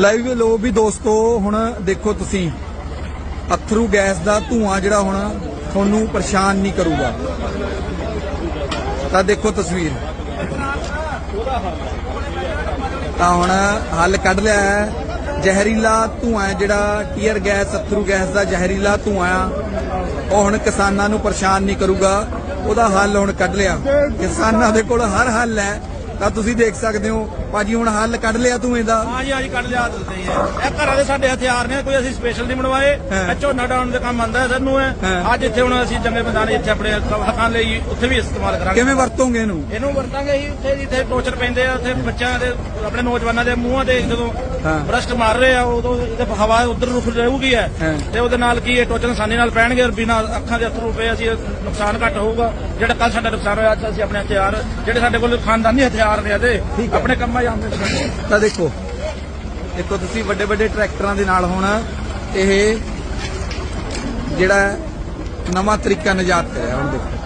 Live ਲੋ ਵੀ ਦੋਸਤੋ, ਹੁਣ ਦੇਖੋ ਤੁਸੀਂ, ਅਥਰੂ ਗੈਸ ਦਾ ਧੂਆਂ ਜਿਹੜਾ ਹੁਣ ਤੁਹਾਨੂੰ ਪਰੇਸ਼ਾਨ ਨਹੀਂ ਕਰੂਗਾ। ਤਾਂ ਦੇਖੋ ਤਸਵੀਰ। ਤਾਂ ਹੁਣ ਹੱਲ ਕੱਢ ਲਿਆ ਹੈ। ਜ਼ਹਿਰੀਲਾ ਧੂਆਂ ਜਿਹੜਾ, ਟੀਅਰ ਗੈਸ, ਅਥਰੂ ਗੈਸ ਦਾ ਜ਼ਹਿਰੀਲਾ ਧੂਆਂ ਉਹ ਹੁਣ ਕਿਸਾਨਾਂ ਨੂੰ ਪਰੇਸ਼ਾਨ ਨਹੀਂ ਕਰੂਗਾ। ਉਹਦਾ ਹੱਲ ਹੁਣ ਕੱਢ ਲਿਆ। ਕਿਸਾਨਾਂ ਦੇ ਕੋਲ ਹਰ ਹੱਲ ਹੈ। ਤਾਂ ਤੁਸੀਂ ਦੇਖ ਸਕਦੇ ਹੋ ਭਾਜੀ ਹੁਣ ਹੱਲ ਕੱਢ ਲਿਆ ਧੂਏ ਦਾ ਹਾਂ ਜੀ ਅੱਜ ਕੱਢ ਲਿਆ ਦਿੰਦੇ ਆ ਇਹ ਘਰਾਂ ਦੇ ਸਾਡੇ ਹਥਿਆਰ ਨੇ ਕੋਈ ਅਸੀਂ ਸਪੈਸ਼ਲ ਨਹੀਂ ਬਣਵਾਏ ਹਾਂ। ਇਹ ਝੋਨਾ ਡਾਉਣ ਦੇ ਕੰਮ ਆਂਦਾ ਸਾਨੂੰ ਹੈ ਹਾਂ। ਅੱਜ ਇੱਥੇ ਹੁਣ ਅਸੀਂ ਜੰਗੇ ਮੈਦਾਨ ਇੱਥੇ ਆਪਣੇ ਹੱਕਾਂ ਲਈ ਉੱਥੇ ਵੀ ਇਸਤੇਮਾਲ ਕਰਾਂਗੇ ਕਿਵੇਂ ਵਰਤੋਂਗੇ ਇਹਨੂੰ ਇਹਨੂੰ ਵਰਤਾਂਗੇ ਅਸੀਂ ਉੱਥੇ ਜਿੱਥੇ ਟੋਚਰ ਪੈਂਦੇ ਆ ਉੱਥੇ ਬੱਚਿਆਂ ਦੇ ਆਪਣੇ ਨੌਜਵਾਨਾਂ ਦੇ ਮੂੰਹਾਂ ਤੇ ਜਦੋਂ ਹਾਂ। ਬਰਸਟ ਮਾਰ ਰਹੇ ਆ ਉਦੋਂ ਇਹਦੇ ਹਵਾ ਉਧਰ ਰੁਕ ਰਹੂਗੀ ਹੈ। ਤੇ ਉਹਦੇ ਨਾਲ ਕੀ ਹੈ ਟੋਚਰ ਆਸਾਨੀ ਨਾਲ ਪੈਣਗੇ ਔਰ ਬਿਨਾਂ ਅੱਖਾਂ ਦੇ ਅਥਰੂ ਪਏ ਅਸੀਂ ਨੁਕਸਾਨ ਘੱਟ ਹੋਊਗਾ। ਜਿਹੜਾ ਕੱਲ ਸਾਡਾ ਨੁਕਸਾਨ ਹੋਇਆ ਅੱਜ ਅਸੀਂ ਆਪਣੇ ਹਥਿਆਰ ਜਿਹੜੇ ਸਾਡੇ ਕੋਲ ਖਾਨਦਾਨੀ ਹਥਿਆਰ ਨੇ ਇਹਦੇ। ਆਪਣੇ ਕੰਮਾਂ ਨੇ। ਤਾਂ ਦੇਖੋ ਦੇਖੋ ਤੁਸੀਂ ਵੱਡੇ ਵੱਡੇ ਟਰੈਕਟਰਾਂ ਦੇ ਨਾਲ ਹੁਣ ਇਹ ਜਿਹੜਾ ਨਵਾਂ ਤਰੀਕਾ ਨਿਜਾਤ ਕਰਿਆ ਹੁਣ ਦੇਖੋ।